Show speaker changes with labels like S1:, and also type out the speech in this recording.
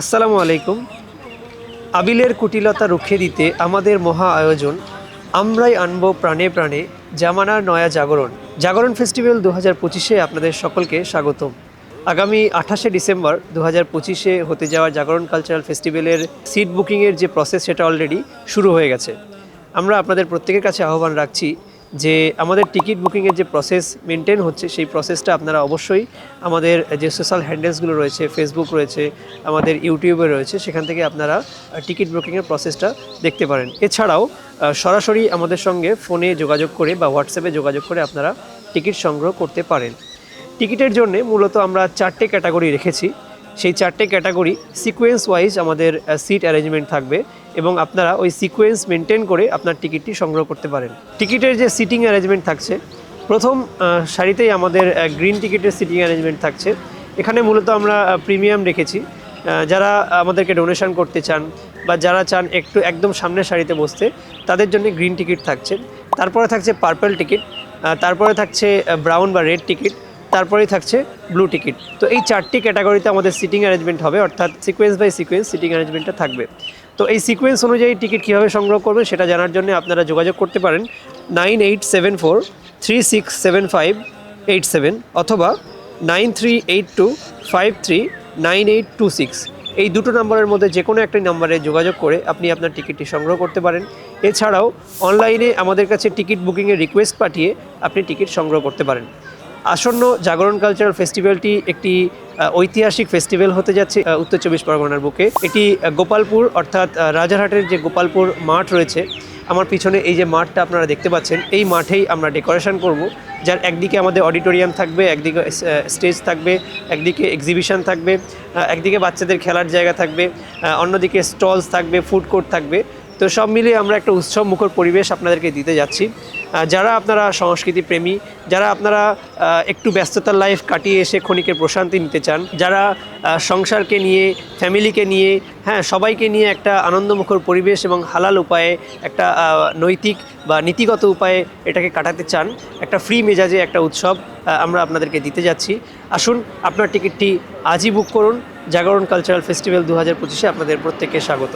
S1: আসসালামু আলাইকুম। আবিলের কুটিলতা রুখে দিতে আমাদের মহা আয়োজন, আমরাই আনব প্রাণে প্রাণে জামানার নয়া জাগরণ। জাগরণ ফেস্টিভ্যাল দু হাজার পঁচিশে আপনাদের সকলকে স্বাগতম। আগামী আঠাশে ডিসেম্বর দু হাজার পঁচিশে হতে যাওয়া জাগরণ কালচারাল ফেস্টিভ্যালের সিট বুকিংয়ের যে প্রসেস সেটা অলরেডি শুরু হয়ে গেছে। আমরা আপনাদের প্রত্যেকের কাছে আহ্বান রাখছি যে আমাদের টিকিট বুকিংয়ের যে প্রসেস মেনটেন হচ্ছে, সেই প্রসেসটা আপনারা অবশ্যই আমাদের যে সোশ্যাল হ্যান্ডেলসগুলো রয়েছে ফেসবুক রয়েছে, আমাদের ইউটিউবে রয়েছে, সেখান থেকে আপনারা টিকিট বুকিংয়ের প্রসেসটা দেখতে পারেন। এছাড়াও সরাসরি আমাদের সঙ্গে ফোনে যোগাযোগ করে বা হোয়াটসঅ্যাপে যোগাযোগ করে আপনারা টিকিট সংগ্রহ করতে পারেন। টিকিটের জন্য মূলত আমরা চারটে ক্যাটাগরি রেখেছি। সেই চারটে ক্যাটাগরি সিকোয়েন্স ওয়াইজ আমাদের সিট অ্যারেঞ্জমেন্ট থাকবে এবং আপনারা ওই সিকোয়েন্স মেনটেন করে আপনার টিকিটটি সংগ্রহ করতে পারেন। টিকিটের যে সিটিং অ্যারেঞ্জমেন্ট থাকছে, প্রথম সারিতেই আমাদের গ্রিন টিকিটের সিটিং অ্যারেঞ্জমেন্ট থাকছে। এখানে মূলত আমরা প্রিমিয়াম রেখেছি। যারা আমাদেরকে ডোনেশন করতে চান বা যারা চান একটু একদম সামনের সারিতে বসতে, তাদের জন্য গ্রিন টিকিট থাকছে। তারপরে থাকছে পার্পল টিকিট তারপরে থাকছে ব্রাউন বা রেড টিকিট তারপরেই থাকছে ব্লু টিকিট তো এই চারটি ক্যাটাগরিতে আমাদের সিটিং অ্যারেঞ্জমেন্ট হবে, অর্থাৎ সিকোয়েন্স বাই সিকোয়েন্স সিটিং অ্যারেঞ্জমেন্টটা থাকবে। তো এই সিকোয়েন্স অনুযায়ী টিকিট কীভাবে সংগ্রহ করবেন সেটা জানার জন্য আপনারা যোগাযোগ করতে পারেন nine eight seven four three six seven five eight seven অথবা nine three eight two five three nine eight two six. এই দুটো নম্বরের মধ্যে যে কোনো একটি নম্বরে যোগাযোগ করে আপনি আপনার টিকিটটি সংগ্রহ করতে পারেন। এছাড়াও অনলাইনে আমাদের কাছে টিকিট বুকিংয়ের রিকোয়েস্ট পাঠিয়ে আপনি টিকিট সংগ্রহ করতে পারেন। আসন্ন জাগরণ কালচারাল ফেস্টিভ্যালটি একটি ঐতিহাসিক ফেস্টিভ্যাল হতে যাচ্ছে উত্তর চব্বিশ পরগনার বুকে। এটি গোপালপুর, অর্থাৎ রাজারহাটের যে গোপালপুর মাঠ রয়েছে, আমার পিছনে এই যে মাঠটা আপনারা দেখতে পাচ্ছেন, এই মাঠেই আমরা ডেকোরেশন করব, যার একদিকে আমাদের অডিটোরিয়াম থাকবে, একদিকে স্টেজ থাকবে, একদিকে এক্সিবিশন থাকবে একদিকে বাচ্চাদের খেলার জায়গা থাকবে অন্যদিকে স্টলস থাকবে, ফুড কোর্ট থাকবে। তো সব মিলিয়ে আমরা একটা উৎসব মুখর পরিবেশ আপনাদেরকে দিতে যাচ্ছি। যারা আপনারা সংস্কৃতি প্রেমী, যারা আপনারা একটু ব্যস্ততার লাইফ কাটিয়ে এসে ক্ষণিকের প্রশান্তি নিতে চান, যারা সংসারকে নিয়ে ফ্যামিলিকে নিয়ে হ্যাঁ সবাইকে নিয়ে একটা আনন্দমুখর পরিবেশ এবং হালাল উপায়ে একটা নৈতিক বা নীতিগত উপায়ে এটাকে কাটাতে চান, একটা ফ্রি মেজাজে একটা উৎসব আমরা আপনাদেরকে দিতে যাচ্ছি। আসুন, আপনার টিকিটটি আজই বুক করুন, জাগরণ কালচারাল ফেস্টিভ্যাল দু হাজার পঁচিশে আপনাদের প্রত্যেককে স্বাগত